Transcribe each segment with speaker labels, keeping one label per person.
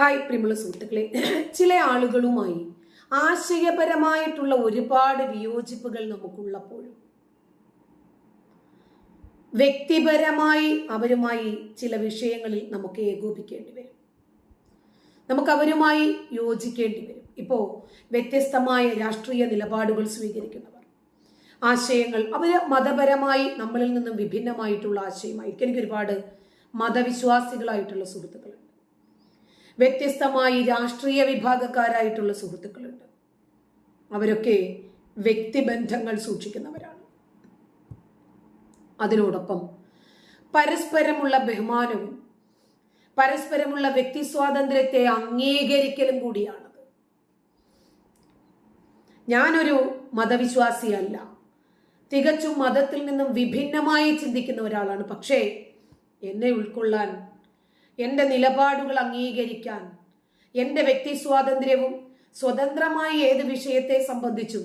Speaker 1: Hi പ്രിയമുള്ള സുഹൃത്തുക്കളെ. ചില ആളുകളുമായി ആശയപരമായിട്ടുള്ള ഒരുപാട് വിയോജിപ്പുകൾ നമുക്കുള്ളപ്പോഴും വ്യക്തിപരമായി അവരുമായി ചില വിഷയങ്ങളിൽ നമുക്ക് ഏകോപിക്കേണ്ടി വരും. നമുക്ക് അവരുമായി യോജിക്കേണ്ടി വരും. ഇപ്പോൾ വ്യത്യസ്തമായ രാഷ്ട്രീയ നിലപാടുകൾ സ്വീകരിക്കുന്നവർ ആശയങ്ങൾ അവർ മതപരമായി നമ്മളിൽ നിന്നും വിഭിന്നമായിട്ടുള്ള ആശയമായിരിക്കും. എനിക്ക് ഒരുപാട് മതവിശ്വാസികളായിട്ടുള്ള സുഹൃത്തുക്കളുണ്ട്. വ്യത്യസ്തമായി രാഷ്ട്രീയ വിഭാഗക്കാരായിട്ടുള്ള സുഹൃത്തുക്കളുണ്ട്. അവരൊക്കെ വ്യക്തിബന്ധങ്ങൾ സൂക്ഷിക്കുന്നവരാണ്. അതിനോടൊപ്പം പരസ്പരമുള്ള ബഹുമാനവും പരസ്പരമുള്ള വ്യക്തി സ്വാതന്ത്ര്യത്തെ അംഗീകരിക്കലും കൂടിയാണത്. ഞാനൊരു മതവിശ്വാസിയല്ല. തികച്ചും മതത്തിൽ നിന്നും വിഭിന്നമായി ചിന്തിക്കുന്ന ഒരാളാണ്. പക്ഷേ എന്നെ ഉൾക്കൊള്ളാൻ എന്റെ നിലപാടുകൾ അംഗീകരിക്കാൻ എന്റെ വ്യക്തി സ്വാതന്ത്ര്യവും സ്വതന്ത്രമായ ഏത് വിഷയത്തെ സംബന്ധിച്ചും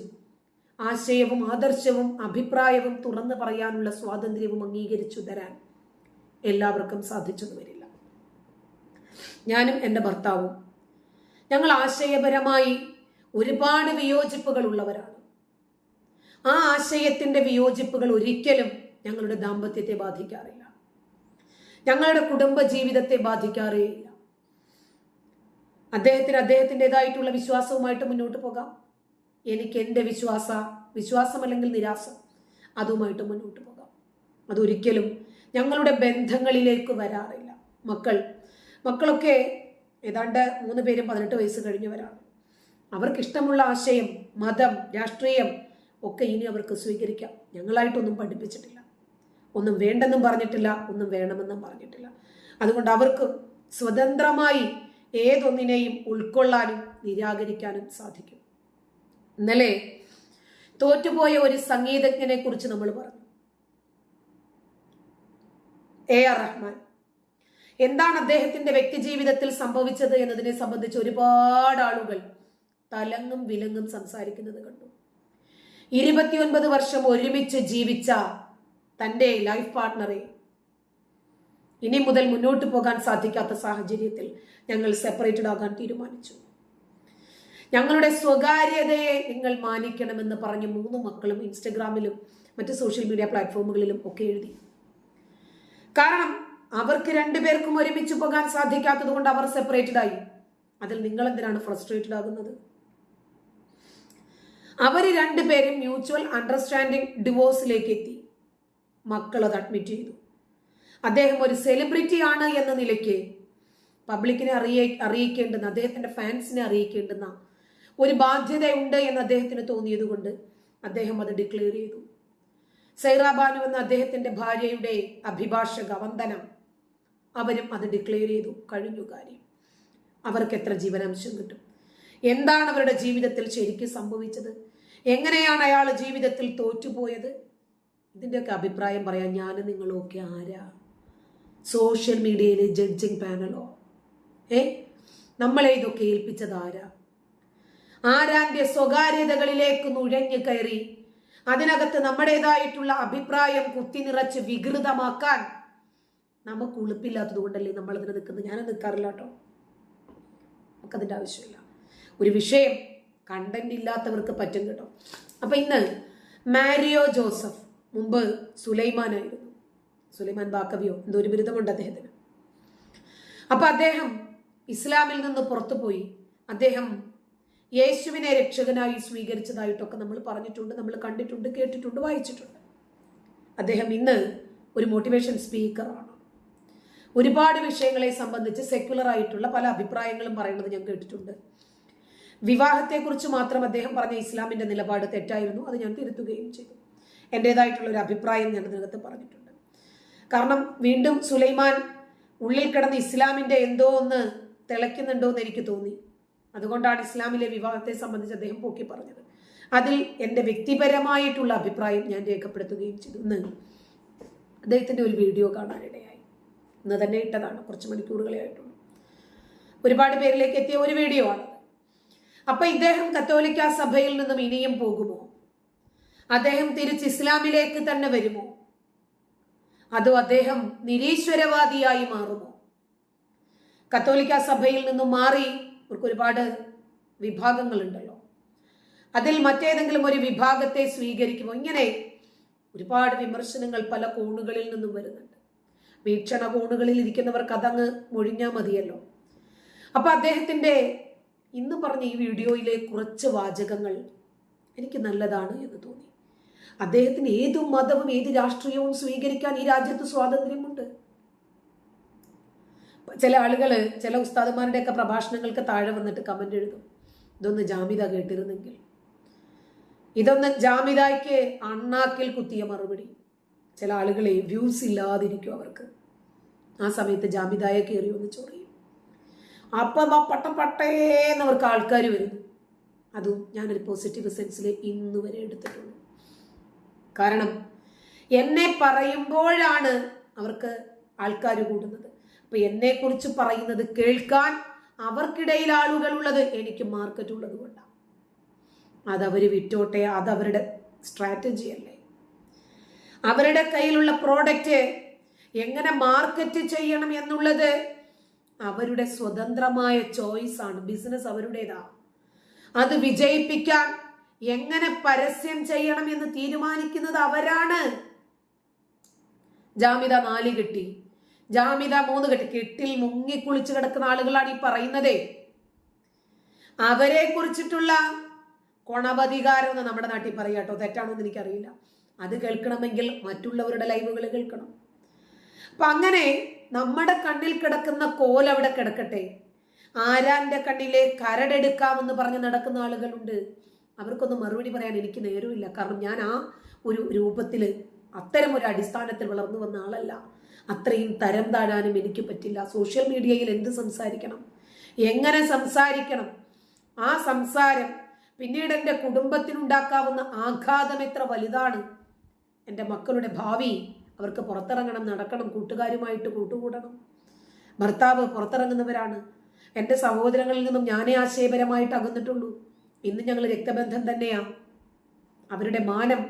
Speaker 1: ആശയവും ആദർശവും അഭിപ്രായവും തുറന്നു പറയാനുള്ള സ്വാതന്ത്ര്യവും അംഗീകരിച്ചു തരാൻ എല്ലാവർക്കും സാധിച്ചെന്ന് വരില്ല. ഞാനും എന്റെ ഭർത്താവും ഞങ്ങൾ ആശയപരമായി ഒരുപാട് വിയോജിപ്പുകൾ ഉള്ളവരാണ്. ആ ആശയത്തിന്റെ വിയോജിപ്പുകൾ ഒരിക്കലും ഞങ്ങളുടെ ദാമ്പത്യത്തെ ബാധിക്കാറില്ല. ഞങ്ങളുടെ കുടുംബ ജീവിതത്തെ ബാധിക്കാറേയില്ല. അദ്ദേഹത്തിന് അദ്ദേഹത്തിന്റെതായിട്ടുള്ള വിശ്വാസവുമായിട്ട് മുന്നോട്ട് പോകാം. എനിക്ക് എന്റെ വിശ്വാസ വിശ്വാസം അല്ലെങ്കിൽ നിരാശ അതുമായിട്ട് മുന്നോട്ട് പോകാം. അതൊരിക്കലും ഞങ്ങളുടെ ബന്ധങ്ങളിലേക്ക് വരാറില്ല. മക്കൾ മക്കളൊക്കെ ഏതാണ്ട് മൂന്ന് പേരും പതിനെട്ട് വയസ്സ് കഴിഞ്ഞവരാണ്. അവർക്ക് ഇഷ്ടമുള്ള ആശയം മതം രാഷ്ട്രീയം ഒക്കെ ഇനി അവർക്ക് സ്വീകരിക്കാം. ഞങ്ങളായിട്ടൊന്നും പഠിപ്പിച്ചിട്ടില്ല. ഒന്നും വേണ്ടെന്നും പറഞ്ഞിട്ടില്ല ഒന്നും വേണമെന്നും പറഞ്ഞിട്ടില്ല. അതുകൊണ്ട് അവർക്ക് സ്വതന്ത്രമായി ഏതൊന്നിനെയും ഉൾക്കൊള്ളാനും നിരാകരിക്കാനും സാധിക്കും. ഇന്നലെ തോറ്റുപോയ ഒരു സംഗീതജ്ഞനെ കുറിച്ച് നമ്മൾ പറഞ്ഞു. A R Rahman. എന്താണ് അദ്ദേഹത്തിന്റെ വ്യക്തി ജീവിതത്തിൽ സംഭവിച്ചത് എന്നതിനെ സംബന്ധിച്ച് ഒരുപാട് ആളുകൾ തലങ്ങും വിലങ്ങും സംസാരിക്കുന്നത് കണ്ടു. ഇരുപത്തിയൊൻപത് വർഷം ഒരുമിച്ച് ജീവിച്ച തന്റെ ലൈഫ് പാർട്ട്ണറെ ഇനി മുതൽ മുന്നോട്ട് പോകാൻ സാധിക്കാത്ത സാഹചര്യത്തിൽ ഞങ്ങൾ സെപ്പറേറ്റഡ് ആകാൻ തീരുമാനിച്ചു. ഞങ്ങളുടെ സ്വകാര്യതയെ നിങ്ങൾ മാനിക്കണമെന്ന് പറഞ്ഞ് മൂന്ന് മക്കളും ഇൻസ്റ്റഗ്രാമിലും മറ്റ് സോഷ്യൽ മീഡിയ പ്ലാറ്റ്ഫോമുകളിലും ഒക്കെ എഴുതി. കാരണം അവർക്ക് രണ്ടുപേർക്കും ഒരുമിച്ച് പോകാൻ സാധിക്കാത്തത് കൊണ്ട് അവർ സെപ്പറേറ്റഡ് ആയി. അതിൽ നിങ്ങൾ എന്തിനാണ് ഫ്രസ്ട്രേറ്റഡ് ആകുന്നത്? അവർ രണ്ടുപേരും മ്യൂച്വൽ അണ്ടർസ്റ്റാൻഡിംഗ് ഡിവോഴ്സിലേക്ക് എത്തി. മക്കൾ അത് അഡ്മിറ്റ് ചെയ്തു. അദ്ദേഹം ഒരു സെലിബ്രിറ്റി ആണ് എന്ന നിലയ്ക്ക് പബ്ലിക്കിനെ അറിയ അറിയിക്കേണ്ടുന്ന അദ്ദേഹത്തിന്റെ ഫാൻസിനെ അറിയിക്കേണ്ടുന്ന ഒരു ബാധ്യതയുണ്ട് എന്ന് അദ്ദേഹത്തിന് തോന്നിയത് കൊണ്ട് അദ്ദേഹം അത് ഡിക്ലെയർ ചെയ്തു. സൈറാബാനു എന്ന അദ്ദേഹത്തിന്റെ ഭാര്യയുടെ അഭിഭാഷക വന്ദന അവരും അത് ഡിക്ലെയർ ചെയ്തു. കഴിഞ്ഞു കാര്യം. അവർക്ക് എത്ര ജീവനാംശം കിട്ടും? എന്താണ് അവരുടെ ജീവിതത്തിൽ ശരിക്കും സംഭവിച്ചത്? എങ്ങനെയാണ് അയാൾ ജീവിതത്തിൽ തോറ്റുപോയത്? ഇതിന്റെയൊക്കെ അഭിപ്രായം പറയാൻ ഞാൻ നിങ്ങളൊക്കെ ആരാ? സോഷ്യൽ മീഡിയയിലെ ജഡ്ജിങ് പാനലോ? ഏ? നമ്മളെ ഇതൊക്കെ ഏൽപ്പിച്ചത് ആരാ? ആരാന്റെ സ്വകാര്യതകളിലേക്ക് നുഴഞ്ഞു കയറി അതിനകത്ത് നമ്മുടേതായിട്ടുള്ള അഭിപ്രായം കുത്തി നിറച്ച് വികൃതമാക്കാൻ നമുക്ക് ഉളുപ്പില്ലാത്തത് കൊണ്ടല്ലേ നമ്മൾ അതിന് നിൽക്കുന്നത്? ഞാൻ നിൽക്കാറില്ല കേട്ടോ. നമുക്കതിന്റെ ആവശ്യമില്ല. ഒരു വിഷയം കണ്ടന്റ് ഇല്ലാത്തവർക്ക് പറ്റും കേട്ടോ. അപ്പൊ ഇന്ന് മാരിയോ ജോസഫ് മുമ്പ് സുലൈമാനായിരുന്നു. സുലൈമാൻ ബാക്കവിയോ? എന്തോ ഒരു ബിരുദമുണ്ട് അദ്ദേഹത്തിന്. അപ്പൊ അദ്ദേഹം ഇസ്ലാമിൽ നിന്ന് പുറത്തുപോയി അദ്ദേഹം യേശുവിനെ രക്ഷകനായി സ്വീകരിച്ചതായിട്ടൊക്കെ നമ്മൾ പറഞ്ഞിട്ടുണ്ട് നമ്മൾ കണ്ടിട്ടുണ്ട് കേട്ടിട്ടുണ്ട് വായിച്ചിട്ടുണ്ട്. അദ്ദേഹം ഇന്ന് ഒരു മോട്ടിവേഷൻ സ്പീക്കറാണ് ഒരുപാട് വിഷയങ്ങളെ സംബന്ധിച്ച് സെക്യുലർ ആയിട്ടുള്ള പല അഭിപ്രായങ്ങളും പറയുന്നത് ഞാൻ കേട്ടിട്ടുണ്ട്. വിവാഹത്തെക്കുറിച്ച് മാത്രം അദ്ദേഹം പറഞ്ഞ ഇസ്ലാമിന്റെ നിലപാട് തെറ്റായിരുന്നു അത് ഞാൻ തിരുത്തുകയും ചെയ്തു. എന്റെതായിട്ടുള്ള ഒരു അഭിപ്രായം ഞാൻ ഇതിനകത്ത് പറഞ്ഞിട്ടുണ്ട്. കാരണം വീണ്ടും സുലൈമാൻ ഉള്ളിൽ കിടന്ന് ഇസ്ലാമിന്റെ എന്തോ ഒന്ന് തിളയ്ക്കുന്നുണ്ടോ എന്ന് എനിക്ക് തോന്നി. അതുകൊണ്ടാണ് ഇസ്ലാമിലെ വിവാഹത്തെ സംബന്ധിച്ച് അദ്ദേഹം പോക്കി പറഞ്ഞത്. അതിൽ എന്റെ വ്യക്തിപരമായിട്ടുള്ള അഭിപ്രായം ഞാൻ രേഖപ്പെടുത്തുകയും ചെയ്തു. ഇന്ന് അദ്ദേഹത്തിന്റെ ഒരു വീഡിയോ കാണാനിടയായി. ഇന്ന് തന്നെ ഇട്ടതാണ്. കുറച്ച് മണിക്കൂറുകളെ ആയിട്ടുള്ളൂ. ഒരുപാട് പേരിലേക്ക് എത്തിയ ഒരു വീഡിയോ ആണ്. അപ്പൊ ഇദ്ദേഹം കത്തോലിക്ക സഭയിൽ നിന്നും ഇനിയും പോകുമോ? അദ്ദേഹം തിരിച്ച് ഇസ്ലാമിലേക്ക് തന്നെ വരുമോ? അതോ അദ്ദേഹം നിരീശ്വരവാദിയായി മാറുമോ? കത്തോലിക്ക സഭയിൽ നിന്നും മാറി അവർക്ക് ഒരുപാട് വിഭാഗങ്ങളുണ്ടല്ലോ. അതിൽ മറ്റേതെങ്കിലും ഒരു വിഭാഗത്തെ സ്വീകരിക്കുമോ? ഇങ്ങനെ ഒരുപാട് വിമർശനങ്ങൾ പല കോണുകളിൽ നിന്നും വരുന്നുണ്ട്. വീക്ഷണ കോണുകളിൽ ഇരിക്കുന്നവർക്ക് അതങ്ങ് മൊഴിഞ്ഞാൽ മതിയല്ലോ. അപ്പൊ അദ്ദേഹത്തിന്റെ ഇന്ന് പറഞ്ഞ ഈ വീഡിയോയിലെ കുറച്ച് വാചകങ്ങൾ എനിക്ക് നല്ലതാണ് എന്ന് തോന്നി. അദ്ദേഹത്തിന് ഏതു മതവും ഏത് രാഷ്ട്രീയവും സ്വീകരിക്കാൻ ഈ രാജ്യത്ത് സ്വാതന്ത്ര്യമുണ്ട്. ചില ആളുകൾ ചില ഉസ്താദന്മാരുടെയൊക്കെ പ്രഭാഷണങ്ങൾക്ക് താഴെ വന്നിട്ട് കമന്റ് എഴുതും. ഇതൊന്ന് ജാമിത കേട്ടിരുന്നെങ്കിൽ. ഇതൊന്ന് ജാമിതായ്ക്ക് അണ്ണാക്കിൽ കുത്തിയ മറുപടി. ചില ആളുകളെ വ്യൂസ് ഇല്ലാതിരിക്കും അവർക്ക്. ആ സമയത്ത് ജാമിതായെ കയറി ഒന്ന് ചൊറിയും. അപ്പം ആ പട്ട പട്ടേന്ന് അവർക്ക് ആൾക്കാർ വരുന്നു. അതും ഞാനൊരു പോസിറ്റീവ് സെൻസിൽ ഇന്ന് വരെ എടുത്തിട്ടുള്ളൂ കാരണം എന്നെ പറയുമ്പോഴാണ് അവർക്ക് ആൾക്കാർ കൂടുന്നത്. അപ്പൊ എന്നെ കുറിച്ച് പറയുന്നത് കേൾക്കാൻ അവർക്കിടയിൽ ആളുകളുള്ളത് എനിക്ക് മാർക്കറ്റ് ഉള്ളത് കൊണ്ടാണ്. അതവർ വിറ്റോട്ടെ അതവരുടെ സ്ട്രാറ്റജി അല്ലേ? അവരുടെ കയ്യിലുള്ള പ്രോഡക്റ്റ് എങ്ങനെ മാർക്കറ്റ് ചെയ്യണം എന്നുള്ളത് അവരുടെ സ്വതന്ത്രമായ ചോയ്സ് ആണ്. ബിസിനസ് അവരുടേതാ അത് വിജയിപ്പിക്കാൻ എങ്ങനെ പരസ്യം ചെയ്യണം എന്ന് തീരുമാനിക്കുന്നത് അവരാണ്. ജാമിത നാല് കിട്ടി. ജാമിത മൂന്ന് കെട്ടി. കെട്ടിൽ മുങ്ങിക്കുളിച്ച് കിടക്കുന്ന ആളുകളാണ് ഈ പറയുന്നതേ. അവരെ കുറിച്ചിട്ടുള്ള കൊണവധികാരം എന്ന് നമ്മുടെ നാട്ടിൽ പറയാട്ടോ തെറ്റാണോ എന്ന് എനിക്കറിയില്ല. അത് കേൾക്കണമെങ്കിൽ മറ്റുള്ളവരുടെ ലൈവുകൾ കേൾക്കണം. അപ്പൊ അങ്ങനെ നമ്മുടെ കണ്ണിൽ കിടക്കുന്ന കോൽ അവിടെ കിടക്കട്ടെ. ആരാന്റെ കണ്ണിലെ കരടെടുക്കാമെന്ന് പറഞ്ഞ് നടക്കുന്ന ആളുകളുണ്ട്. അവർക്കൊന്നും മറുപടി പറയാൻ എനിക്ക് നേരമില്ല കാരണം ഞാൻ ആ ഒരു രൂപത്തിൽ അത്തരം ഒരു അടിസ്ഥാനത്തിൽ വളർന്നു വന്ന ആളല്ല. അത്രയും തരം താഴാനും എനിക്ക് പറ്റില്ല. സോഷ്യൽ മീഡിയയിൽ എന്ത് സംസാരിക്കണം? എങ്ങനെ സംസാരിക്കണം? ആ സംസാരം പിന്നീട് എന്റെ കുടുംബത്തിനുണ്ടാക്കാവുന്ന ആഘാതം എത്ര വലുതാണ്. എന്റെ മക്കളുടെ ഭാവി അവർക്ക് പുറത്തിറങ്ങണം നടക്കണം കൂട്ടുകാരുമായിട്ട് കൂട്ടുകൂടണം. ഭർത്താവ് പുറത്തിറങ്ങുന്നവരാണ്. എന്റെ സഹോദരങ്ങളിൽ നിന്നും ഞാനേ ആശയപരമായിട്ട് അകന്നിട്ടുള്ളൂ. ഇന്ന് ഞങ്ങൾ രക്തബന്ധം തന്നെയാണ് അവരുടെ മാനം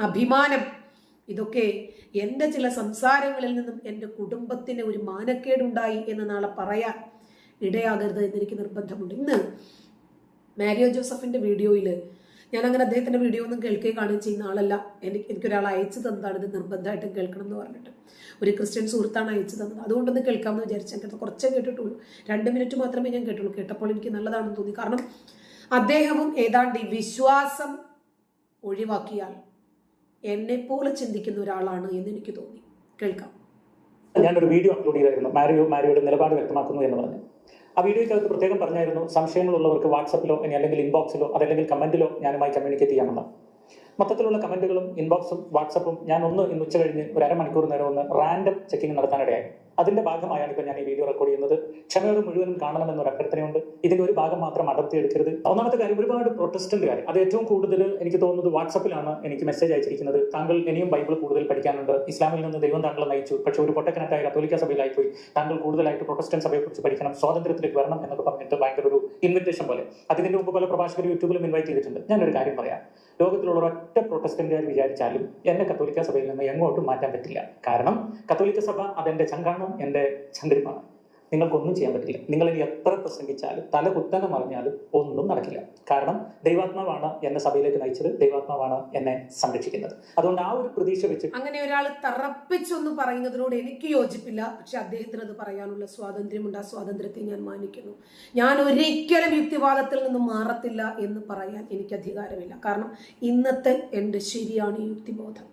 Speaker 1: അഭിമാനം ഇതൊക്കെ എന്റെ ചില സംസാരങ്ങളിൽ നിന്നും എന്റെ കുടുംബത്തിന് ഒരു മാനക്കേടുണ്ടായി എന്ന് നാളെ പറയാൻ ഇടയാകരുത് എന്നെനിക്ക് നിർബന്ധമുണ്ട്. ഇന്ന് മാരിയോ ജോസഫിന്റെ വീഡിയോയിൽ ഞാൻ അങ്ങനെ അദ്ദേഹത്തിന്റെ വീഡിയോ ഒന്നും കേൾക്കുകയും കാണുകയും ചെയ്യുന്ന ആളല്ല. എനിക്ക് എനിക്കൊരാൾ അയച്ചു തന്നതാണ്. ഇത് നിർബന്ധമായിട്ടും കേൾക്കണം എന്ന് പറഞ്ഞിട്ട്. ഒരു ക്രിസ്ത്യൻ സുഹൃത്താണ് അയച്ചു തന്നത്. അതുകൊണ്ടൊന്ന് കേൾക്കാമെന്ന് വിചാരിച്ചു കേട്ടോ കുറച്ചേ കേട്ടിട്ടുള്ളൂ. രണ്ട് മിനിറ്റ് മാത്രമേ ഞാൻ കേട്ടുള്ളൂ കേട്ടപ്പോൾ എനിക്ക് നല്ലതാണെന്ന് തോന്നി. കാരണം അദ്ദേഹവും ഏതാണ്ട് ഈ വിശ്വാസം ഒഴിവാക്കിയാൽ എന്നെപ്പോലെ ചിന്തിക്കുന്ന ഒരാളാണ് എന്ന് എനിക്ക് തോന്നി. കേൾക്കാം.
Speaker 2: ഞാനൊരു വീഡിയോ അപ്ലോഡ് ചെയ്തായിരുന്നു. മാരിയോ മാരിയോയുടെ നിലപാട് വ്യക്തമാക്കുന്നു എന്ന് പറഞ്ഞു. ആ വീഡിയോയ്ക്കകത്ത് പ്രത്യേകം പറഞ്ഞായിരുന്നു സംശയങ്ങളുള്ളവർക്ക് വാട്സപ്പിലോ ഇനി അല്ലെങ്കിൽ ഇൻബോക്സിലോ അതല്ലെങ്കിൽ കമന്റിലോ ഞാനുമായി കമ്മ്യൂണിക്കേറ്റ് ചെയ്യാമെന്ന്. മൊത്തത്തിലുള്ള കമന്റുകളും ഇൻബോക്സും വാട്സപ്പും ഞാൻ ഒന്ന് ഇന്ന് ഉച്ച കഴിഞ്ഞ് ഒരു അരമണിക്കൂർ നേരം ഒന്ന് റാൻഡം ചെക്കിംഗ് നടത്താനിടയായി. അതിന്റെ ഭാഗമായാണ് ഇപ്പൊ ഞാൻ ഈ വീഡിയോ റെക്കോർഡ് ചെയ്യുന്നത്. ക്ഷമയോട് മുഴുവനും കാണണമെന്നൊരു അഭ്യർത്ഥനയുണ്ട്. ഇതിന്റെ ഒരു ഭാഗം മാത്രം അടർത്തിയെടുക്കരുത്. ഒന്നാമത്തെ കാര്യം ഒരുപാട് പ്രൊട്ടസ്റ്റന്റുകാർ അത് ഏറ്റവും കൂടുതൽ എനിക്ക് തോന്നുന്നത് വാട്സപ്പിലാണ് എനിക്ക് മെസ്സേജ് അയച്ചിരിക്കുന്നത്. താങ്കൾ ഇനിയും ബൈബിൾ കൂടുതൽ പഠിക്കാനുണ്ട്. ഇസ്ലാമിൽ നിന്ന് ദൈവം താങ്കളെ നയിച്ചു. പക്ഷെ ഒരു പൊട്ടക്കനറ്റായ കത്തോലിക്ക സഭയിലായി പോയി താങ്കൾ കൂടുതലായിട്ട് പ്രൊട്ടസ്റ്റന്റ് സഭയെക്കുറിച്ച് പഠിക്കണം. സ്വാതന്ത്ര്യത്തിലേക്ക് വരണം എന്നൊക്കെ പറഞ്ഞിട്ട് ഭയങ്കര ഒരു ഇൻവിറ്റേഷൻ പോലെ. അതിന്റെ മുമ്പ് പല പ്രഭാഷകർ യൂട്യൂബിലും ഇൻവൈറ്റ് ചെയ്തിട്ടുണ്ട്. ഞാനൊരു കാര്യം പറയാം. ലോകത്തിലുള്ള ഒറ്റ പ്രൊട്ടസ്റ്റന്റുകാർ വിചാരിച്ചാലും എന്നെ കത്തോലിക്ക സഭയിൽ നിന്ന് എങ്ങോട്ടും മാറ്റാൻ പറ്റില്ല. കാരണം കത്തോലിക്ക സഭ അതെന്റെ ചങ്കാണ് എന്റെ ചന്ദ്രിമാണ് നിങ്ങൾക്കൊന്നും ചെയ്യാൻ പറ്റില്ല. നിങ്ങൾ ഇനി എത്ര പ്രസംഗിച്ചാലും തല കുത്തനെ മറിഞ്ഞാലും ഒന്നും നടക്കില്ല. കാരണം ദൈവാത്മാവാണ് എന്നെ സഭയിലേക്ക് നയിച്ചത് ദൈവാത്മാവാണ് എന്നെ സംരക്ഷിക്കുന്നത്. അതുകൊണ്ട് ആ ഒരു പ്രതീക്ഷ വെച്ച്
Speaker 1: അങ്ങനെ ഒരാൾ തറപ്പിച്ചൊന്ന് പറയുന്നതിനോട് എനിക്ക് യോജിപ്പില്ല. പക്ഷെ അദ്ദേഹത്തിന് അത് പറയാനുള്ള സ്വാതന്ത്ര്യമുണ്ട്. ആ സ്വാതന്ത്ര്യത്തെ ഞാൻ മാനിക്കുന്നു. ഞാൻ ഒരിക്കലും യുക്തിവാദത്തിൽ നിന്ന് മാറത്തില്ല എന്ന് പറയാൻ എനിക്ക് അധികാരമില്ല. കാരണം ഇന്നത്തെ എന്റെ ശരിയാണ് യുക്തിബോധം.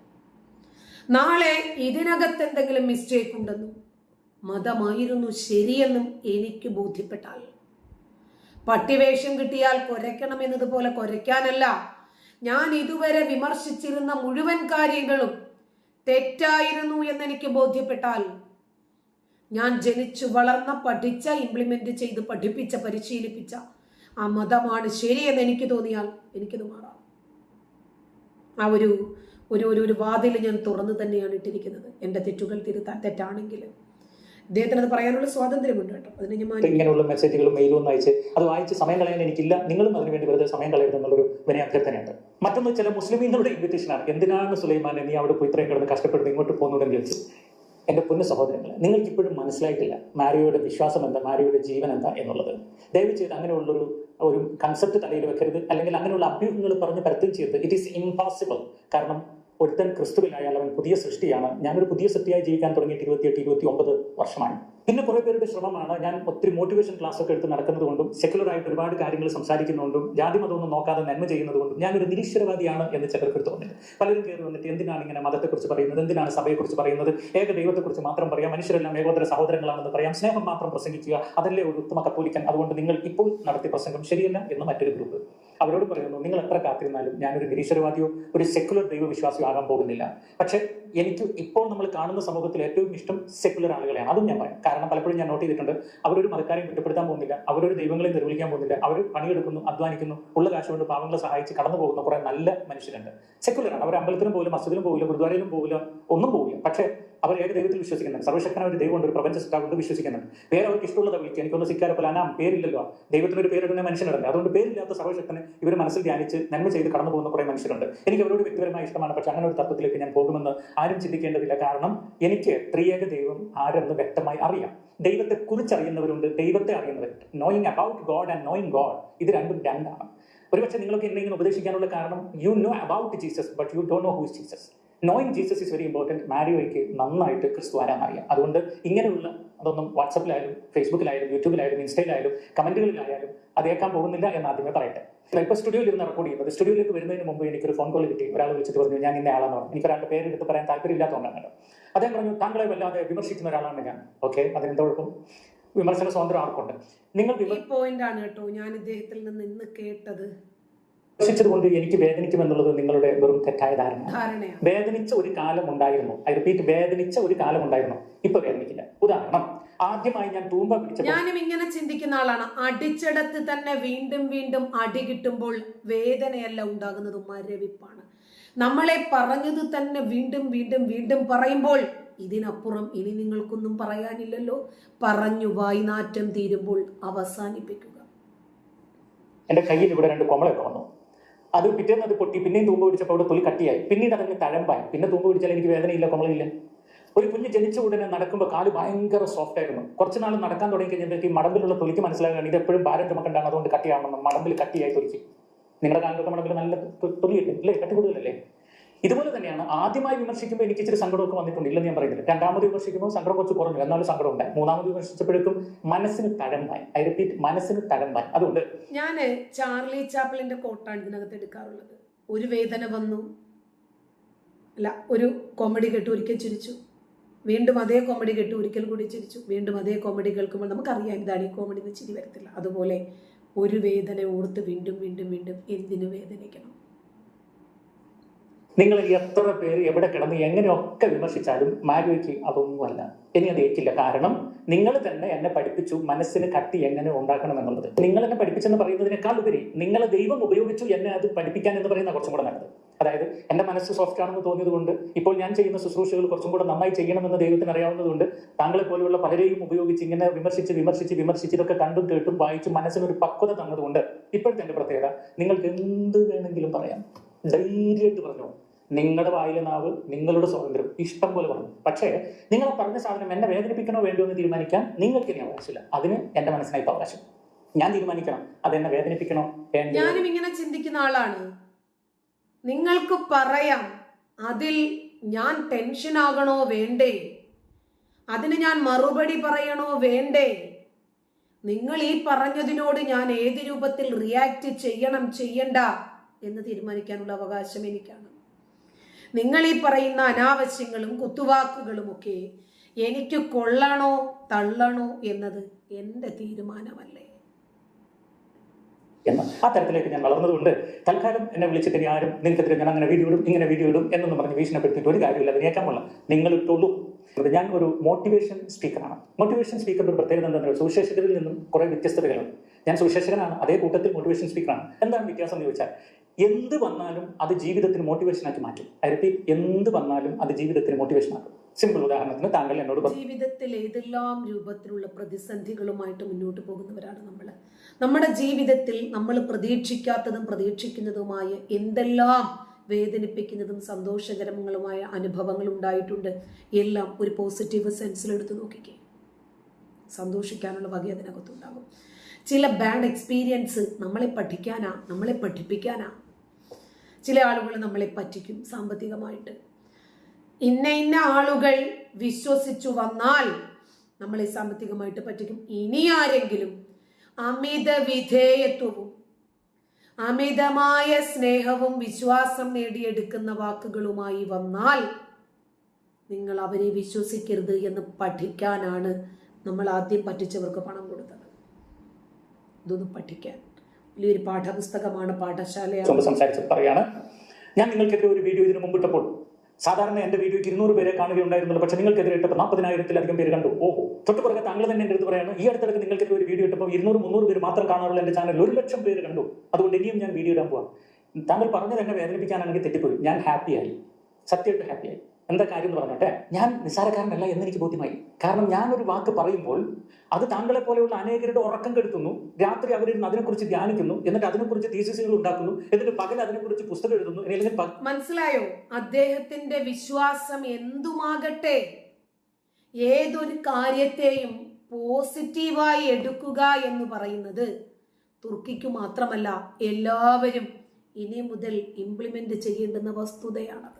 Speaker 1: നാളെ ഇതിനകത്ത് എന്തെങ്കിലും മിസ്റ്റേക്ക് ഉണ്ടെന്നും മതമായിരുന്നു ശരിയെന്നും എനിക്ക് ബോധ്യപ്പെട്ടാൽ. പട്ടിവേഷം കിട്ടിയാൽ കുരയ്ക്കണം എന്നതുപോലെ കുരയ്ക്കാനല്ല. ഞാൻ ഇതുവരെ വിമർശിച്ചിരുന്ന മുഴുവൻ കാര്യങ്ങളും തെറ്റായിരുന്നു എന്നെനിക്ക് ബോധ്യപ്പെട്ടാൽ. ഞാൻ ജനിച്ചു വളർന്ന പഠിച്ച ഇംപ്ലിമെന്റ് ചെയ്ത് പഠിപ്പിച്ച പരിശീലിപ്പിച്ച ആ മതമാണ് ശരിയെന്ന് എനിക്ക് തോന്നിയാൽ എനിക്കത് മാറാം. ആ ഒരു ഒരു ഒരു വാതിൽ ഞാൻ തുറന്നു തന്നെയാണ് ഇട്ടിരിക്കുന്നത്. എന്റെ തെറ്റുകൾ തിരുത്താൻ തെറ്റാണെങ്കിൽ. ഇദ്ദേഹത്തിന് അത് പറയാനുള്ള സ്വാതന്ത്ര്യമുണ്ട് കേട്ടോ. അതിന് ഞാൻ
Speaker 2: ഇങ്ങനെയുള്ള മെസ്സേജുകളും മെയിലും അയച്ച് അത് വായിച്ച് സമയം കളയാൻ എനിക്കില്ല. നിങ്ങളും അതിനുവേണ്ടി വെറുതെ സമയം കളയരുത് എന്നുള്ളൊരു വിനയ അഭ്യർത്ഥനയുണ്ട്. മറ്റൊന്ന് ചില മുസ്ലിമീങ്ങളുടെ ഇൻവിറ്റേഷനാണ് എന്തിനാണ് സുലൈമാൻ നീ അവിടെ പോയി ഇത്രയും കിടന്ന് കഷ്ടപ്പെടുന്നത്? ഇങ്ങോട്ട് പോകുന്നുണ്ടെന്ന് ചോദിച്ചു. എന്റെ പൊന്നു സഹോദരങ്ങളെ നിങ്ങൾക്ക് ഇപ്പോഴും മനസ്സിലായിട്ടില്ല മാരിയോയുടെ വിശ്വാസം എന്താ മാരിയോയുടെ ജീവൻ എന്താ എന്നുള്ളത്. ദയവ് ചെയ്ത് അങ്ങനെയുള്ളൊരു ഒരു കൺസെപ്റ്റ് തലയിൽ വെക്കരുത്. അല്ലെങ്കിൽ അങ്ങനെയുള്ള അഭ്യൂഹങ്ങൾ പറഞ്ഞ് പരത്തുകയും ചെയ്യരുത്. ഇറ്റ് ഈസ് ഇംപോസിബിൾ കാരണം ഒരുത്തൻ ക്രിസ്തുവിലായാൽ അവൻ പുതിയ സൃഷ്ടിയാണ്. ഞാനൊരു പുതിയ സൃഷ്ടിയായി ജീവിക്കാൻ തുടങ്ങിയിട്ട് ഇരുപത്തിയെട്ട് ഇരുപത്തി ഒമ്പത് വർഷമാണ് പിന്നെ കുറെ പേരുടെ ശ്രമമാണ്. ഞാൻ ഒത്തിരി മോട്ടിവേഷൻ ക്ലാസ് ഒക്കെ എടുത്ത് നടക്കുന്നത് കൊണ്ടും സെക്കുലർ ആയിട്ട് ഒരുപാട് കാര്യങ്ങൾ സംസാരിക്കുന്നതുകൊണ്ടും ജാതി മതമൊന്നും നോക്കാതെ നന്മ ചെയ്യുന്നതുകൊണ്ടും ഞാനൊരു നിരീശ്വരവാദിയാണ് എന്ന് ചിലർക്ക് തോന്നുന്നത് പലരും കയറി വന്നിട്ട് എന്തിനാണ് ഇങ്ങനെ മതത്തെക്കുറിച്ച് പറയുന്നത്? എന്തിനാണ് സഭയെക്കുറിച്ച് പറയുന്നത്? ഏക ദൈവത്തെക്കുറിച്ച് മാത്രം പറയാം. മനുഷ്യരെല്ലാം ഏകോദര സഹോദരങ്ങളാണെന്ന് പറയാം. സ്നേഹം മാത്രം പ്രസംഗിക്കുക. അതല്ലേ ഒരു ഉത്തമ കത്തോലിക്കൻ. അതുകൊണ്ട് നിങ്ങൾ ഇപ്പോൾ നടത്തിയ പ്രസംഗം ശരിയല്ല എന്ന് മറ്റൊരു ഗ്രൂപ്പ് അവരോട് പറയുന്നു നിങ്ങൾ എത്ര കാത്തിരുന്നാലും ഞാനൊരു നിരീശ്വരവാദിയോ ഒരു സെക്കുലർ ദൈവവിശ്വാസിയോ ആകാൻ പോകുന്നില്ല. പക്ഷെ എനിക്ക് ഇപ്പോൾ നമ്മൾ കാണുന്ന സമൂഹത്തിൽ ഏറ്റവും ഇഷ്ടം സെക്കുലർ ആളുകളെയാണ്. അതും ഞാൻ പറയാം. കാരണം പലപ്പോഴും ഞാൻ നോട്ട് ചെയ്തിട്ടുണ്ട് അവരൊരു മതക്കാരെയും കുറ്റപ്പെടുത്താൻ പോകുന്നില്ല അവരൊരു ദൈവങ്ങളെ നിർവഹിക്കാൻ പോകുന്നില്ല അവർ പണിയെടുക്കുന്നു അധ്വാനിക്കുന്നു ഉള്ള കാശ് കൊണ്ട് പാവങ്ങളെ സഹായിച്ച് കടന്നു പോകുന്ന കുറെ നല്ല മനുഷ്യരുണ്ട്. സെക്കുലറാണ് അവർ അമ്പലത്തിലും പോകില്ല മസ്ജിദിലും പോകില്ല ഗുരുദ്വാരയിലും പോകില്ല ഒന്നും പോകില്ല പക്ഷേ അവർ ഏക ദൈവത്തിൽ വിശ്വസിക്കുന്നുണ്ട്? സർവശക്തനായ ഒരു ദൈവമുണ്ട് ഒരു പ്രപഞ്ച സൃഷ്ടാവുണ്ട് വിശ്വസിക്കുന്നുണ്ട്. പേര് അവർക്ക് ഇഷ്ടമുള്ളത് വിളിക്കുക എനിക്കൊന്ന് സിക്കാര പലാനാം പേരില്ലല്ലോ. ദൈവത്തിന് ഒരു പേരിടുന്ന മനുഷ്യനുണ്ട് അതുകൊണ്ട് പേരില്ലാത്ത സർവശക്തനെ ഇവർ മനസ്സിൽ ധ്യാനിച്ച് നന്മ ചെയ്ത് കടന്നു പോകുന്ന കുറേ മനുഷ്യരുണ്ട്. എനിക്ക് അവരോട് വ്യക്തിപരമായ ഇഷ്ടമാണ്. പക്ഷെ അങ്ങനെ ഒരു തത്വത്തിലേക്ക് ഞാൻ പോകുമെന്ന് ആരും ചിന്തിക്കേണ്ടതില്ല. കാരണം എനിക്ക് ത്രിയേക ദൈവം ആരെന്ന് വ്യക്തമായി അറിയാം. ദൈവത്തെ കുറിച്ചറിയുന്നവരുണ്ട് ദൈവത്തെ അറിയുന്നവരുണ്ട് knowing about God and knowing God ഇത് രണ്ടും രണ്ടാണ്. ഒരുപക്ഷെ നിങ്ങൾക്ക് എന്നെ എന്തെങ്കിലും ഉപദേശിക്കാനുള്ള കാരണം you know about Jesus but you don't know who's Jesus knowing Jesus is very important മാരിയോയ്ക്ക് നന്നായിട്ട് ക്രിസ്തു വരാൻ അറിയാം. അതുകൊണ്ട് ഇങ്ങനെയുള്ള അതൊന്നും വാട്സപ്പിലായാലും ഫേസ്ബുക്കിലായാലും യൂട്യൂബിലായാലും ഇൻസ്റ്റയിലായാലും കമന്റുകളിലായാലും അതേക്കാൻ പോകുന്നില്ല എന്ന് ആദ്യമേ പറയട്ടെ. ഇപ്പോൾ സ്റ്റുഡിയോയിൽ ഇരുന്ന് റെക്കോർഡ് ചെയ്യുന്നത് സ്റ്റുഡിയോയിലേക്ക് വരുന്നതിന് മുമ്പ് എനിക്കൊരു ഫോൺ കോൾ കിട്ടി. ഒരാൾ വിളിച്ചിട്ട് പറഞ്ഞു ഞാൻ ഇന്ന ആളാന്ന് പറഞ്ഞു. എനിക്ക് ഒരാളുടെ പേര് എടുത്ത് പറയാൻ താല്പര്യമില്ലാത്തതുകൊണ്ടാണ് അദ്ദേഹം പറഞ്ഞു താങ്കളെ വല്ലാതെ വിമർശിക്കുന്ന ഒരാളാണ് ഞാൻ. ഓക്കെ അതിനെന്താ കുഴപ്പം? വിമർശന സ്വാതന്ത്ര്യം ആർക്കുണ്ട്? നിങ്ങൾ
Speaker 1: ഈ പോയിന്റ് ആണ് കേട്ടോ ഞാൻ ഇദ്ദേഹത്തിൽ നിന്ന് ഇന്ന് കേട്ടത്.
Speaker 2: വിമർശിച്ചത് കൊണ്ട് എനിക്ക് വേദനിക്കുമെന്നുള്ളത് നിങ്ങളുടെ വെറും തെറ്റായ ധാരണ വേദനിച്ച ഒരു കാലം ഉണ്ടായിരുന്നു ഐ റിപ്പീറ്റ് വേദനിച്ച ഒരു കാലം ഉണ്ടായിരുന്നു ഇപ്പൊ വേദനിക്കില്ല. ഉദാഹരണം ആദ്യമായി ഞാൻ തൂമ്പ പിടിച്ചപ്പോൾ
Speaker 1: ഞാനും ഇങ്ങനെ ചിന്തിക്കുന്ന ആളാണ്. അടിച്ചെടുത്ത് തന്നെ വീണ്ടും വീണ്ടും അടി കിട്ടുമ്പോൾ വേദനയല്ല ഉണ്ടാകുന്നത് മരവിപ്പാണ്. നമ്മളെ പറഞ്ഞത് തന്നെ വീണ്ടും വീണ്ടും വീണ്ടും പറയുമ്പോൾ ഇതിനപ്പുറം ഇനി നിങ്ങൾക്കൊന്നും പറയാനില്ലല്ലോ. പറഞ്ഞു വായ്നാറ്റം തീരുമ്പോൾ അവസാനിപ്പിക്കുക.
Speaker 2: എന്റെ കയ്യിൽ ഇവിടെ രണ്ട് കൊമളൊക്കെ വന്നു. അത് പിറ്റേന്ന് അത് പൊട്ടി പിന്നെയും തൂമ്പ് പിടിച്ചപ്പോൾ അവിടെ തൊലി കട്ടിയായി. പിന്നീട് അതങ്ങ് തഴമ്പായി പിന്നെ തൂമ്പ് പിടിച്ചാൽ എനിക്ക് വേദനയില്ല കൊമളയില്ല. ഒരു കുഞ്ഞ് ജനിച്ച ഉടനെ നടക്കുമ്പോൾ കാൽ ഭയങ്കര സോഫ്റ്റ് ആയിരുന്നു. കുറച്ച് നാൾ നടക്കാൻ തുടങ്ങി കഴിഞ്ഞപ്പോഴേക്ക് മടമ്പിലുള്ള തൊലിക്ക് മനസ്സിലാകുകയാണ് ഇത് എപ്പോഴും ഭാരം ചുമക്കണ്ടാണ് അതുകൊണ്ട് കട്ടിയാണെന്നും മടമ്പിൽ കട്ടിയായി തൊലിക്ക്. നിങ്ങളുടെ കാലിലൊക്കെ മടമ്പിൽ നല്ല തൊലിയല്ലേ? അല്ലേ കട്ടി കൂടുതലല്ലേ? ഇതുപോലെ തന്നെയാണ് ആദ്യമായി വിമർശിക്കുമ്പോൾ എനിക്ക് ഇച്ചിരി സങ്കടമൊക്കെ വന്നിട്ടുണ്ട്. ഇല്ലെന്ന് ഞാൻ പറയുന്നില്ല. രണ്ടാമത് വിമർശിക്കുമ്പോൾ സങ്കടം കുറച്ച് കുറഞ്ഞു. എന്നാലും സങ്കടം ഉണ്ടായി. മൂന്നാമത് വിമർശിച്ചപ്പോഴേക്കും മനസ്സിന് തഴമ്പായി ഐ റിപ്പീറ്റ് മനസ്സിന് തഴമ്പായി അതുകൊണ്ട്
Speaker 1: ഞാൻ ചാർലി ചാപ്പിളിന്റെ കോട്ടാണ് ഇതിനകത്ത് എടുക്കാറുള്ളത്. ഒരു വേദന വന്നു. അല്ല ഒരു കോമഡി കേട്ട് ഒരിക്കൽ ചിരിച്ചു. വീണ്ടും അതേ കോമഡി കേട്ട് ഒരിക്കൽ കൂടി ചിരിച്ചു. വീണ്ടും അതേ കോമഡി കേൾക്കുമ്പോൾ നമുക്കറിയാം ഇതാണ് ഈ കോമഡി എന്ന് ചിരി വരത്തില്ല. അതുപോലെ ഒരു വേദന ഓർത്ത് വീണ്ടും വീണ്ടും വീണ്ടും എന്തിനു വേദനിക്കണം?
Speaker 2: നിങ്ങൾ എത്ര പേര് എവിടെ കിടന്ന് എങ്ങനെയൊക്കെ വിമർശിച്ചാലും മാരുവയ്ക്ക് അതൊന്നുമല്ല. ഇനി അത് ഏറ്റില്ല. കാരണം നിങ്ങൾ തന്നെ എന്നെ പഠിപ്പിച്ചു മനസ്സിന് കട്ടി എങ്ങനെ ഉണ്ടാക്കണം എന്നുള്ളത്. നിങ്ങൾ എന്നെ പഠിപ്പിച്ചെന്ന് പറയുന്നതിനേക്കാൾ ഉപരി നിങ്ങൾ ദൈവം ഉപയോഗിച്ചു എന്നെ അത് പഠിപ്പിക്കാൻ എന്ന് പറയുന്ന കുറച്ചും കൂടെ നല്ലത്. അതായത് എന്റെ മനസ്സ് സോഫ്റ്റ് ആണെന്ന് തോന്നിയത് കൊണ്ട് ഇപ്പോൾ ഞാൻ ചെയ്യുന്ന ശുശ്രൂഷകൾ കുറച്ചും കൂടെ നന്നായി ചെയ്യണമെന്ന് ദൈവത്തിന് അറിയാവുന്നതുകൊണ്ട് താങ്കളെ പോലെയുള്ള പലരെയും ഉപയോഗിച്ച് ഇങ്ങനെ വിമർശിച്ച് വിമർശിച്ച് വിമർശിച്ച് ഇതൊക്കെ കണ്ടും കേട്ടും വായിച്ചും മനസ്സിനൊരു പക്വത തന്നതുകൊണ്ട് ഇപ്പോഴത്തെ എന്റെ പ്രത്യേകത നിങ്ങൾക്ക് എന്ത് വേണമെങ്കിലും പറയാം. ധൈര്യമായിട്ട് പറഞ്ഞു നിങ്ങളുടെ വായിലെ നാവ് നിങ്ങളുടെ സ്വാതന്ത്ര്യം ഇഷ്ടം പോലെ പറഞ്ഞു. പക്ഷേ നിങ്ങൾ പറഞ്ഞ സാധനം എന്നെ വേദനിപ്പിക്കണോ വേണ്ടോ എന്ന് തീരുമാനിക്കാൻ നിങ്ങൾക്ക് ഇനി അവകാശമില്ല അതിന് എന്റെ മനസ്സിനായി അവകാശം. ഞാൻ തീരുമാനിക്കണം. അത് എന്നെ വേദനിപ്പിക്കണോ
Speaker 1: ഞാനും ഇങ്ങനെ ചിന്തിക്കുന്ന ആളാണ്. നിങ്ങൾക്ക് പറയാം അതിൽ ഞാൻ ടെൻഷൻ ആകണോ വേണ്ടേ? അതിന് ഞാൻ മറുപടി പറയണോ വേണ്ടേ? നിങ്ങൾ ഈ പറഞ്ഞതിനോട് ഞാൻ ഏത് രൂപത്തിൽ റിയാക്ട് ചെയ്യണം ചെയ്യണ്ട എന്ന് തീരുമാനിക്കാനുള്ള അവകാശം എനിക്കാണ്. നിങ്ങൾ ഈ പറയുന്ന അനാവശ്യങ്ങളും കുത്തുവാക്കുകളുമൊക്കെ എനിക്ക് കൊള്ളണോ തള്ളണോ എന്നത് എന്റെ തീരുമാനമല്ലേ?
Speaker 2: എന്ന് ആ തരത്തിലേക്ക് ഞാൻ വളർന്നതുകൊണ്ട് തൽക്കാലം എന്നെ വിളിച്ചിട്ട് ആരും നിങ്ങൾക്കെതിരെ ഞാൻ അങ്ങനെ വീഡിയോ ഇടും ഇങ്ങനെ വീഡിയോ ഇടും എന്നൊന്നും പറഞ്ഞ് ഭീഷണിപ്പെടുത്തിയിട്ട് ഒരു കാര്യമില്ല അത് കേൾക്കാൻ കൊള്ളാം. നിങ്ങൾ ഇട്ടുള്ളൂ ഞാൻ ഒരു മോട്ടിവേഷൻ സ്പീക്കറാണ് മോട്ടിവേഷൻ സ്പീക്കറിന്റെ ഒരു പ്രത്യേകത എന്താണെന്ന് വെച്ചാൽ സുവിശേഷകരിൽ നിന്നും കുറെ വ്യത്യസ്തതകളുണ്ട് ഞാൻ സുവിശേഷകനാണ്. അതേ കൂട്ടത്തിൽ മോട്ടിവേഷൻ സ്പീക്കറാണ് എന്താണ് വ്യത്യാസം എന്ന് ചോദിച്ചാൽ എന്ത് വന്നാലും അത് ജീവിതത്തിന് മോട്ടിവേഷൻ ആക്കി മാറ്റും. ഐ റിപ്പീറ്റ് എന്ത് വന്നാലും അത് ജീവിതത്തിന് മോട്ടിവേഷൻ ആക്കും. സിമ്പിൾ ഉദാഹരണത്തിന് താങ്കൾ എന്നോട്
Speaker 1: ജീവിതത്തിൽ ഏതെല്ലാം രൂപത്തിലുള്ള പ്രതിസന്ധികളുമായിട്ട് മുന്നോട്ട് പോകുന്നവരാണ് നമ്മൾ. നമ്മുടെ ജീവിതത്തിൽ നമ്മൾ പ്രതീക്ഷിക്കാത്തതും പ്രതീക്ഷിക്കുന്നതുമായ എന്തെല്ലാം വേദനിപ്പിക്കുന്നതും സന്തോഷകരങ്ങളുമായ അനുഭവങ്ങൾ ഉണ്ടായിട്ടുണ്ട്. എല്ലാം ഒരു പോസിറ്റീവ് സെൻസിൽ സെൻസിലെടുത്ത് നോക്കിക്കേ. സന്തോഷിക്കാനുള്ള വക അതിനകത്തുണ്ടാകും ചില ബാഡ് എക്സ്പീരിയൻസ് നമ്മളെ പഠിക്കാനാ നമ്മളെ പഠിപ്പിക്കാനാ. ചില ആളുകൾ നമ്മളെ പറ്റിക്കും സാമ്പത്തികമായിട്ട്. ഇന്ന ഇന്ന ആളുകൾ വിശ്വസിച്ചു വന്നാൽ നമ്മളെ സാമ്പത്തികമായിട്ട് പറ്റിക്കും. ഇനി ആരെങ്കിലും അമിത വിധേയത്വവും അമിതമായ സ്നേഹവും വിശ്വാസം നേടിയെടുക്കുന്ന വാക്കുകളുമായി വന്നാൽ നിങ്ങൾ അവരെ വിശ്വസിക്കരുത് എന്ന് പഠിക്കാനാണ് നമ്മൾ ആദ്യം പറ്റിച്ചവർക്ക് പണം കൊടുത്തത് ഇതൊന്ന് പഠിക്കാൻ. വലിയൊരു പാഠപുസ്തകമാണ് പാഠശാലയാണ്.
Speaker 2: സംസാരിച്ചത് പറയാണ്. ഞാൻ നിങ്ങൾക്കെതിരെ ഒരു വീഡിയോ ഇതിനു മുമ്പിട്ടപ്പോൾ സാധാരണ എന്റെ വീഡിയോയ്ക്ക് ഇരുന്നൂറ് പേരെ കാണുകയുണ്ടായിരുന്നുള്ളൂ പക്ഷേ നിങ്ങൾക്കെതിരെ ഇട്ടപ്പോൾ നാൽപ്പതിനായിരത്തിലധികം പേര് കണ്ടു. ഓഹോ. തൊട്ട് പുറകെ താങ്കൾ തന്നെ എന്റെ അടുത്ത് പറയാണ് ഈ അടുത്തിടക്ക് നിങ്ങൾക്കെതിരെ ഒരു വീഡിയോ ഇട്ടപ്പോൾ ഇരുന്നൂറ് മുന്നൂറ് പേര് മാത്രം കാണാറുള്ള എന്റെ ചാനലിൽ ഒരു ലക്ഷം പേര് കണ്ടു. അതുകൊണ്ട് ഇനിയും ഞാൻ വീഡിയോ ഇടാൻ പോവാം. താങ്കൾ പറഞ്ഞത് എന്നെ വേദനിപ്പിക്കാനാണെങ്കിൽ തെറ്റിപ്പോയി. ഞാൻ ഹാപ്പിയായി സത്യമായിട്ട് ഹാപ്പിയായി എന്താ കാര്യം എന്ന് പറഞ്ഞോട്ടെ ഞാൻ നിസ്സാരക്കാരനല്ല എന്ന് എനിക്ക് ബോധ്യമായി. കാരണം ഞാൻ ഒരു വാക്ക് പറയുമ്പോൾ അത് താങ്കളെ പോലെയുള്ള അനേകരുടെ ഉറക്കം കെടുത്തുന്നു രാത്രി അവരിരുന്ന് അതിനെക്കുറിച്ച് ധ്യാനിക്കുന്നു എന്നിട്ട് അതിനെക്കുറിച്ച് തീസിസുകൾ ഉണ്ടാക്കുന്നു എന്നിട്ട് പകൽ അതിനെക്കുറിച്ച് പുസ്തകം എഴുതുന്നു
Speaker 1: മനസ്സിലായോ? അദ്ദേഹത്തിന്റെ വിശ്വാസം എന്തുമാകട്ടെ? ഏതൊരു കാര്യത്തെയും പോസിറ്റീവായി എടുക്കുക എന്ന് പറയുന്നത് തുർക്കിക്ക് മാത്രമല്ല എല്ലാവരും ഇനി മുതൽ ഇംപ്ലിമെന്റ് ചെയ്യേണ്ടുന്ന വസ്തുതയാണത്.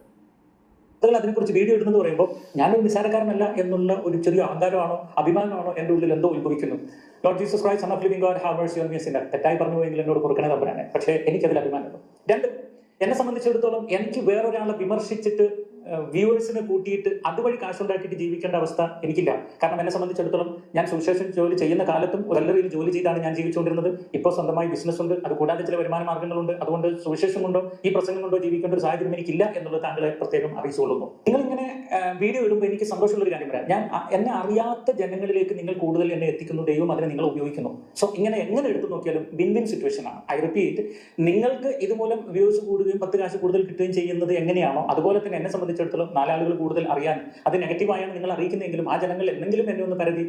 Speaker 2: ആളുകൾ അതിനെക്കുറിച്ച് വീഡിയോ ഇടുന്നത് പറയുമ്പോൾ ഞാനൊരു നിസ്സാരക്കാരനല്ല എന്നുള്ള ഒരു ചെറിയ അഹങ്കാരമാണോ അഭിമാനമാണോ എന്റെ ഉള്ളിൽ എന്തോ ഉത്ഭവിക്കുന്നു Lord Jesus Christ son of living God have mercy on me sinner തെറ്റായി പറഞ്ഞു പോയെങ്കിൽ എന്നോട് കൊടുക്കണേ തമ്പുരാനെ. പക്ഷേ എനിക്കതിൽ അഭിമാനമുണ്ട്. രണ്ട് എന്നെ സംബന്ധിച്ചിടത്തോളം എനിക്ക് വേറൊരാളെ വിമർശിച്ചിട്ട് വ്യൂവേഴ്സിനെ കൂട്ടിയിട്ട് അതുവഴി കാശുണ്ടാക്കിയിട്ട് ജീവിക്കേണ്ട അവസ്ഥ എനിക്കില്ല. കാരണം എന്നെ സംബന്ധിച്ചിടത്തോളം ഞാൻ സുവിശേഷം ജോലി ചെയ്യുന്ന കാലത്തും ഒരല്ലവയിൽ ജോലി ചെയ്താണ് ഞാൻ ജീവിച്ചുകൊണ്ടിരുന്നത്. ഇപ്പോൾ സ്വന്തമായി ബിസിനസ് ഉണ്ട്. അത് കൂടാതെ ചില വരുമാന മാർഗങ്ങളുണ്ട്. അതുകൊണ്ട് സുവിശേഷം കൊണ്ടോ ഈ പ്രസംഗം കൊണ്ടോ ജീവിക്കേണ്ട ഒരു സാഹചര്യം എനിക്കില്ല എന്നുള്ളത് താങ്കളെ പ്രത്യേകം അറിയിച്ചുകൊള്ളുന്നു. നിങ്ങൾ ഇങ്ങനെ വീഡിയോ ഇടുമ്പോൾ എനിക്ക് സന്തോഷമുള്ള ഒരു കാര്യം പറയാം. ഞാൻ എന്നെ അറിയാത്ത ജനങ്ങളിലേക്ക് നിങ്ങൾ കൂടുതൽ എന്നെ എത്തിക്കുന്നു. ദൈവം അതിനെ നിങ്ങൾ ഉപയോഗിക്കുന്നു. സോ ഇങ്ങനെ എങ്ങനെ എടുത്തു നോക്കിയാലും വിൻ വിൻ സിറ്റുവേഷൻ ആണ്. ഐ റിപ്പീറ്റ് നിങ്ങൾക്ക് ഇതുമൂലം വ്യൂസ് കൂടുകയും പത്ത് കാശ് കൂടുതൽ കിട്ടുകയും ചെയ്യുന്നത് എങ്ങനെയാണോ അതുപോലെ തന്നെ എന്നെ സംബന്ധിച്ചിടത്തോളം നാലാളുകൾ കൂടുതൽ അറിയാൻ അത് നെഗറ്റീവായാണ് നിങ്ങൾ അറിയിക്കുന്നതെങ്കിലും ആ ജനങ്ങൾ എന്തെങ്കിലും എന്നെ ഒന്ന് പരതി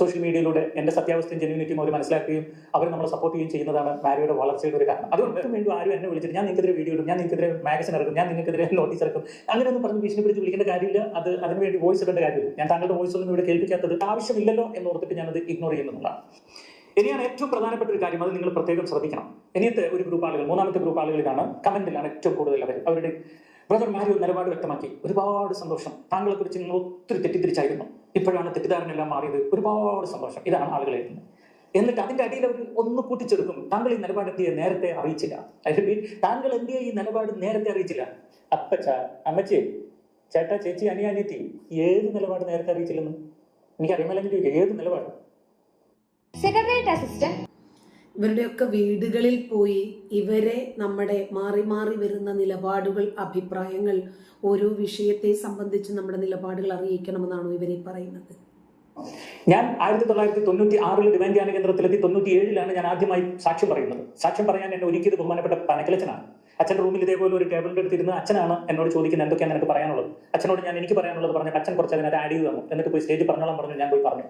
Speaker 2: സോഷ്യൽ മീഡിയയിലൂടെ എന്റെ സത്യാവസ്ഥയും ജെന്യൂനിറ്റിയും അവർ മനസ്സിലാക്കുകയും അവർ നമ്മളെ സപ്പോർട്ട് ചെയ്യുകയും ചെയ്യുന്നതാണ് മാരിയുടെ വളർച്ചയുടെ ഒരു കാരണം. അതുകൊണ്ട് വീണ്ടും ആരും എന്നെ വിളിച്ചിട്ട് ഞാൻ നിങ്ങൾക്കെതിരെ വീഡിയോ ഇടും ഞാൻ നിങ്ങൾക്കെതിരെ മാഗസിൻ ഇറക്കും ഞാൻ നിങ്ങൾക്കെതിരെ നോട്ടീസ് ഇറക്കും. അങ്ങനെയൊന്നും പറഞ്ഞ് ഭീഷണിപ്പെടുത്തി വിളിക്കേണ്ട കാര്യമില്ല. അത് അതിനുവേണ്ടി വോയിസ് ഇടേണ്ട കാര്യമില്ല. ഞാൻ താങ്കളുടെ വോയിസ് ഒന്നും ഇവിടെ കേൾപ്പിക്കാത്തത് ആവശ്യമില്ലല്ലോ എന്ന് ഓർത്തിട്ട് ഞാനത് ഇഗ്നോർ ചെയ്യുന്നതാണ് ഇനിയാണ് ഏറ്റവും പ്രധാനപ്പെട്ട ഒരു കാര്യം അത് നിങ്ങൾ പ്രത്യേകം ശ്രദ്ധിക്കണം. ഇനിയത്തെ ഒരു ഗ്രൂപ്പ് ആളുകൾ മൂന്നാമത്തെ ഗ്രൂപ്പ് ആളുകളിലാണ് കമന്റിലാണ് ഏറ്റവും കൂടുതൽ അവർ അവരുടെ ബ്രദർ മാരി നിലപാട് വ്യക്തമാക്കി. ഒരുപാട് സന്തോഷം. താങ്കളെ കുറിച്ച് നിങ്ങൾ ഒത്തിരി തെറ്റിദ്ധരിച്ചായിരുന്നു. ഇപ്പോഴാണ് തെറ്റിദ്ധാരണയെല്ലാം മാറിയത്. ഒരുപാട് സന്തോഷം. ഇതാണ് ആളുകൾ എഴുതുന്നത് എന്നിട്ട് അതിന്റെ അടിയിൽ അവർ ഒന്ന് കൂട്ടിച്ചെടുക്കും താങ്കൾ ഈ നിലപാട് നേരത്തെ അറിയിച്ചില്ല. താങ്കൾ എന്തിയെ ഈ നിലപാട് നേരത്തെ അറിയിച്ചില്ല. അപ്പച്ച അമ്മച്ചി ചേട്ടാ ചേച്ചി അനിയ അനിയത്തി ഏത് നിലപാട് നേരത്തെ അറിയിച്ചില്ലെന്ന്? എനിക്ക് അറിയാമല്ലെങ്കിൽ ഏത് നിലപാട്?
Speaker 3: സെക്രട്ടേറിയറ്റ് അസിസ്റ്റന്റ്
Speaker 1: ഇവരുടെയൊക്കെ വീടുകളിൽ പോയി ഇവരെ നമ്മുടെ മാറി മാറി വരുന്ന നിലപാടുകൾ അഭിപ്രായങ്ങൾ ഓരോ വിഷയത്തെ സംബന്ധിച്ച് നമ്മുടെ നിലപാടുകൾ അറിയിക്കണമെന്നാണോ ഇവരെ പറയുന്നത്?
Speaker 2: ഞാൻ ആയിരത്തി തൊള്ളായിരത്തി തൊണ്ണൂറ്റി ആറിൽ ഡിവൈൻ ധ്യാന കേന്ദ്രത്തിലെത്തി തൊണ്ണൂറ്റി ഏഴിലാണ് ഞാൻ ആദ്യമായി സാക്ഷ്യം പറയുന്നത്. സാക്ഷ്യം പറയാൻ എന്നെ ഒരുക്കിയത് ബഹുമാനപ്പെട്ട പനക്കലച്ചനാണ്. അച്ഛന്റെ റൂമിൽ ഇതേപോലെ ഒരു ടേബിളിൽ അടുത്ത് ഇരുന്ന് അച്ഛനാണ് എന്നോട് ചോദിക്കുന്നത് എന്തൊക്കെയാണ് എനിക്ക് പറയാനുള്ളത്? അച്ഛനോട് ഞാൻ എനിക്ക് പറയാനുള്ളത് പറഞ്ഞ അച്ഛൻ കുറച്ച് അതിനകത്ത് ആഡ് ചെയ്തു തന്നു. എന്നിട്ട് പോയി സ്റ്റേജിൽ പറഞ്ഞോളാം പറഞ്ഞു ഞാൻ പോയി പറഞ്ഞു.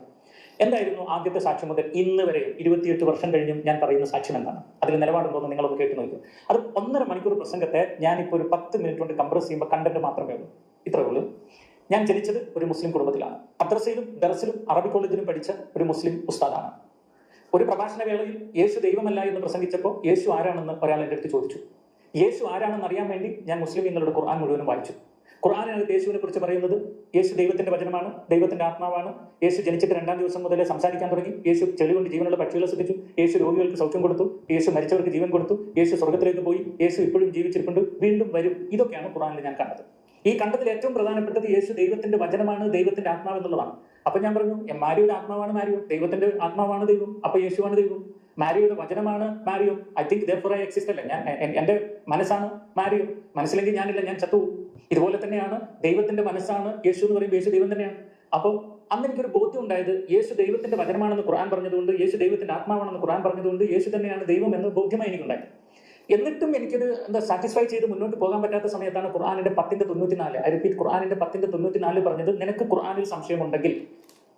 Speaker 2: എന്തായിരുന്നു ആദ്യത്തെ സാക്ഷ്യം മുതൽ ഇന്ന് വരെ ഇരുപത്തിയെട്ട് വർഷം കഴിഞ്ഞും ഞാൻ പറയുന്ന സാക്ഷ്യം എന്താണ്? അതിൽ നിലപാടുണ്ടോന്ന് നിങ്ങളൊന്ന് കേട്ട് നോക്കൂ. അത് ഒന്നര മണിക്കൂർ പ്രസംഗത്തെ ഞാനിപ്പോൾ ഒരു പത്ത് മിനിറ്റ് കൊണ്ട് കംപ്രസ് ചെയ്യുമ്പോൾ കണ്ടന്റ് മാത്രമേ ഉള്ളൂ. ഇത്രേ ഉള്ളൂ. ഞാൻ ജനിച്ചത് ഒരു മുസ്ലിം കുടുംബത്തിലാണ്. മദ്രസയിലും ദർസിലും അറബി കോളേജിലും പഠിച്ച ഒരു മുസ്ലിം ഉസ്താദാണ്. ഒരു പ്രഭാഷണ വേളയിൽ യേശു ദൈവമല്ല എന്ന് പ്രസംഗിച്ചപ്പോൾ യേശു ആരാണെന്ന് ഒരാൾ എന്റെ അടുത്ത് ചോദിച്ചു. യേശു ആരാണെന്ന് അറിയാൻ വേണ്ടി ഞാൻ മുസ്ലിം നിങ്ങളുടെ ഖുർആൻ മുഴുവനും വായിച്ചു. ഖുർആാനകത്ത് യേശുവിനെ കുറിച്ച് പറയുന്നത്. യേശു ദൈവത്തിന്റെ വചനമാണ് ദൈവത്തിന്റെ ആത്മാവാണ്. യേശു ജനിച്ചിട്ട് രണ്ടാം ദിവസം മുതലേ സംസാരിക്കാൻ തുടങ്ങി. യേശു ചെളി കൊണ്ട് ജീവനുള്ള പക്ഷികളെ ശ്രദ്ധിച്ചു യേശു രോഗികൾക്ക് സൗഖ്യം കൊടുത്തു. യേശു മരിച്ചവർക്ക് ജീവൻ കൊടുത്തു. യേശു സ്വർഗത്തിലേക്ക് പോയി. യേശു ഇപ്പോഴും ജീവിച്ചിട്ടുണ്ട് വീണ്ടും വരും. ഇതൊക്കെയാണ് ഖുർആനിൽ ഞാൻ കണ്ടത്. ഈ കണ്ടതിൽ ഏറ്റവും പ്രധാനപ്പെട്ടത് യേശു ദൈവത്തിന്റെ വചനമാണ് ദൈവത്തിന്റെ ആത്മാവ് എന്നുള്ളതാണ്. അപ്പൊ ഞാൻ പറഞ്ഞു "എ, മാരിയുടെ ആത്മാവാണ് മാരിയോ? ദൈവത്തിന്റെ ആത്മാവാണ് ദൈവം. അപ്പൊ യേശുവാണ് ദൈവം. മാരിയുടെ വചനമാണ് Mario? I think there I exist അല്ല? ഞാൻ എന്റെ മനസ്സാണ് മാരിയോ? മനസ്സിലെങ്കിൽ ഞാനില്ല ഞാൻ ചത്തു ഇതുപോലെ തന്നെയാണ് ദൈവത്തിന്റെ മനസ്സാണ് യേശു എന്ന് പറയുമ്പോൾ യേശു ദൈവം തന്നെയാണ്. അപ്പോൾ അന്ന് എനിക്കൊരു ബോധ്യം ഉണ്ടായത് യേശു ദൈവത്തിന്റെ വചനമാണെന്ന് ഖുർആൻ പറഞ്ഞതുകൊണ്ട് യേശു ദൈവത്തിന്റെ ആത്മാവാണെന്ന് ഖുർആൻ പറഞ്ഞതുകൊണ്ട് യേശു തന്നെയാണ് ദൈവം എന്ന് ബോധ്യമായി എനിക്കുണ്ടായി എന്നിട്ടും എനിക്കത് എന്താ സാറ്റിസ്ഫൈ ചെയ്ത് മുന്നോട്ട് പോകാൻ പറ്റാത്ത സമയത്താണ് ഖുർആാനിന്റെ പത്തിന്റെ തൊണ്ണൂറ്റിനാല്. ഐ റിപ്പീറ്റ് ഖുർആാനിന്റെ പത്തിന്റെ തൊണ്ണൂറ്റിനാല് പറഞ്ഞത് നിനക്ക് ഖുർആാനിൽ സംശയമുണ്ടെങ്കിൽ.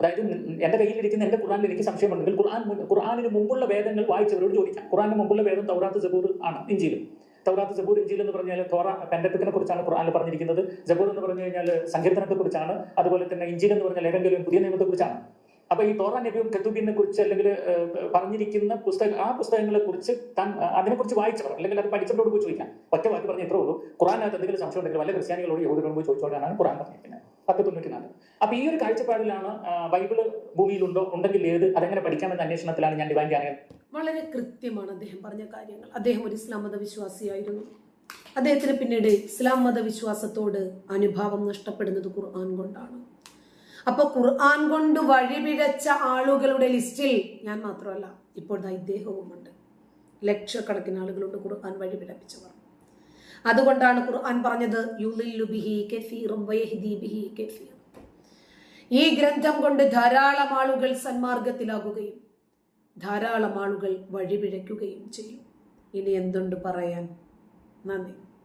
Speaker 2: അതായത് എന്റെ കയ്യിലിരിക്കുന്ന എന്റെ ഖുർആാനിൽ എനിക്ക് സംശയമുണ്ടെങ്കിൽ ഖുർആൻ ഖുർആാനിന് മുമ്പുള്ള വേദങ്ങൾ വായിച്ചവരോട് ചോദിക്കാം. ഖുർആാനിന് മുമ്പുള്ള വേദം തൗറാത്ത് സബൂർ ആണ് ഇഞ്ചിയിലും. തൗറാത്ത് ജബൂർ ഇഞ്ചിൽ എന്ന് പറഞ്ഞാൽ തോറ പെൻഡത്തിനെ കുറിച്ചാണ് ഖുർആനിൽ പറഞ്ഞിരിക്കുന്നത്. ജബൂർ എന്ന് പറഞ്ഞു കഴിഞ്ഞാൽ സങ്കീർത്തനത്തെ കുറിച്ചാണ്. അതുപോലെ തന്നെ ഇഞ്ചിൽ എന്ന് പറഞ്ഞാൽ ഏതെങ്കിലും പുതിയ നിയമത്തെ കുറിച്ചാണ്. അപ്പൊ ഈ തോറ നബിയും കത്തുബിനെ കുറിച്ച് അല്ലെങ്കിൽ പറഞ്ഞിരിക്കുന്ന പുസ്തക ആ പുസ്തകങ്ങളെ കുറിച്ച് താൻ അതിനെക്കുറിച്ച് വായിച്ചവർ അല്ലെങ്കിൽ അത് പഠിച്ചവരോട് പോയി ചോദിക്കാം. ഒറ്റ വാക്ക് പറഞ്ഞ ഇത്രേ ഉള്ളൂ. ഖുറാനകത്ത് എന്തെങ്കിലും സംശയം ഉണ്ടെങ്കിൽ വല്ല ക്രിസ്ത്യാനികളോട് യഹൂദരോട് പോയി ചോദിച്ചോടാനാണ് ഖുറാൻ പറഞ്ഞിരിക്കുന്നത്. പത്ത് തൊണ്ണൂറ്റിനാല് അപ്പൊ ഈ ഒരു കാഴ്ചപ്പാടിലാണ് ബൈബിൾ ഭൂമിയിലുണ്ടോ ഉണ്ടെങ്കിൽ ഏത് അതെങ്ങനെ പഠിക്കാമെന്ന അന്വേഷണത്തിലാണ് ഞാൻ ഡിവൈൻ ചാനൽ
Speaker 1: വളരെ കൃത്യമാണ് അദ്ദേഹം പറഞ്ഞ കാര്യങ്ങൾ. അദ്ദേഹം ഒരു ഇസ്ലാം മതവിശ്വാസിയായിരുന്നു. അദ്ദേഹത്തിന് പിന്നീട് ഇസ്ലാം മതവിശ്വാസത്തോട് അനുഭാവം നഷ്ടപ്പെടുന്നത് ഖുർആൻ കൊണ്ടാണ്. അപ്പൊ ഖുർആൻ കൊണ്ട് വഴിപിഴച്ച ആളുകളുടെ ലിസ്റ്റിൽ ഞാൻ മാത്രമല്ല ഇപ്പോൾ ഇദ്ദേഹവുമുണ്ട്. ലക്ഷക്കണക്കിന് ആളുകളുണ്ട് ഖുർആൻ വഴിപിഴപ്പിച്ചവർ അതുകൊണ്ടാണ് ഖുർആൻ പറഞ്ഞത് ഈ ഗ്രന്ഥം കൊണ്ട് ധാരാളം ആളുകൾ സന്മാർഗത്തിലാകുകയും ധാരാളം ആളുകൾ വഴിപിഴയ്ക്കുകയും ചെയ്യും. ഇനി എന്തുണ്ട് പറയാൻ? നന്ദി.